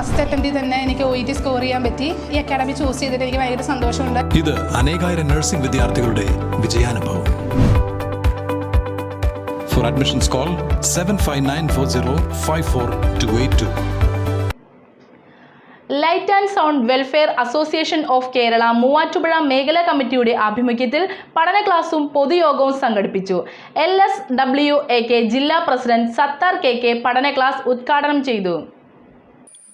First അറ്റംപ്റ്റിൽ തന്നെ എനിക്ക് O T score ചെയ്യാൻ പറ്റി. ഈ അക്കാഡമി ചൂസ് ചെയ്തിട്ട് എനിക്ക് ഭയങ്കര സന്തോഷമുണ്ട്. ഇത് അനേകായിരം നഴ്സിംഗ് വിദ്യാർത്ഥികളുടെ വിജയാനുഭവം. For admissions call seven five nine four zero five four two eight two light and sound welfare association of Kerala Muvattupuzha മേഖലാ കമ്മിറ്റിയുടെ ആഭിമുഖ്യത്തിൽ പഠന ക്ലാസും പൊതുയോഗവും സംഘടിപ്പിച്ചു. L S W A K ജില്ലാ പ്രസിഡന്റ് സത്താർ കെ കെ പഠന ക്ലാസ് ഉദ്ഘാടനം ചെയ്തു.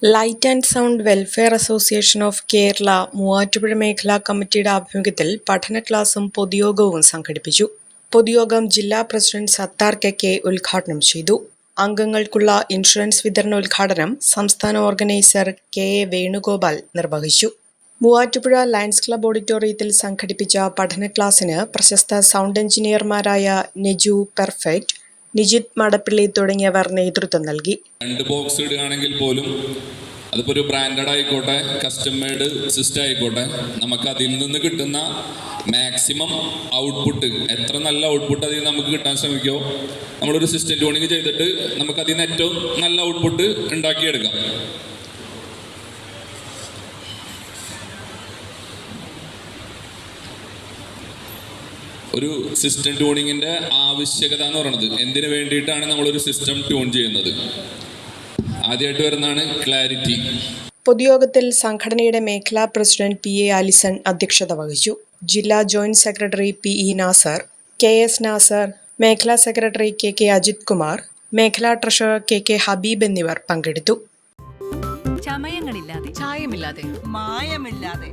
Light and sound welfare association of Kerala Muvattupuzha മേഖലാ കമ്മിറ്റിയുടെ ആഭിമുഖ്യത്തിൽ പഠന ക്ലാസും പൊതുയോഗവും സംഘടിപ്പിച്ചു. പൊതുയോഗം ജില്ലാ പ്രസിഡന്റ് സത്താർ കെ കെ ഉദ്ഘാടനം ചെയ്തു. അംഗങ്ങൾക്കുള്ള ഇൻഷുറൻസ് വിതരണ ഉദ്ഘാടനം സംസ്ഥാന ഓർഗനൈസർ കെ എ വേണുഗോപാൽ നിർവഹിച്ചു. മൂവാറ്റുപുഴ ലയൺസ് ക്ലബ് ഓഡിറ്റോറിയത്തിൽ സംഘടിപ്പിച്ച പഠന ക്ലാസ്സിന് പ്രശസ്ത സൗണ്ട് എഞ്ചിനീയർമാരായ നെജു പെർഫെക്റ്റ് നിജിത് മടപ്പിള്ളി തുടങ്ങിയവർ നേതൃത്വം നൽകി. രണ്ട് ബോക്സ് ഇടുകയാണെങ്കിൽ പോലും അതിപ്പോൾ ഒരു ബ്രാൻഡഡ് ആയിക്കോട്ടെ കസ്റ്റം മെയ്ഡ് സിസ്റ്റം ആയിക്കോട്ടെ നമുക്ക് അതിൽ നിന്ന് കിട്ടുന്ന മാക്സിമം ഔട്ട്പുട്ട് എത്ര നല്ല ഔട്ട്പുട്ട് അതിൽ നമുക്ക് കിട്ടാൻ ശ്രമിക്കുമോ നമ്മളൊരു സിസ്റ്റം ട്യൂണിങ് ചെയ്തിട്ട് നമുക്ക് അതിൽ നിന്ന് ഏറ്റവും നല്ല ഔട്ട്പുട്ട് ഉണ്ടാക്കിയെടുക്കാം. ഒരു സിസ്റ്റം ട്യൂണിങ്ങിന്റെ ആവശ്യകത എന്ന് പറയുന്നത് എന്തിനു വേണ്ടിയിട്ടാണ് നമ്മളൊരു സിസ്റ്റം ട്യൂൺ ചെയ്യുന്നത്? ആദ്യമായിട്ട് വരുന്നതാണ് ക്ലാരിറ്റി പൊതുയോഗത്തിൽ സംഘടനയുടെ മേഖലാ പ്രസിഡന്റ് പി എ ആലിസൺ അധ്യക്ഷത വഹിച്ചു. ജില്ലാ joint secretary P E Nasar K S Nasar മേഖലാ secretary K K Ajith Kumar മേഖലാ ട്രഷറർ കെ കെ ഹബീബ് എന്നിവർ പങ്കെടുത്തു. ചമയങ്ങളില്ലാതെ ചായമില്ലാതെ മായമില്ലാതെ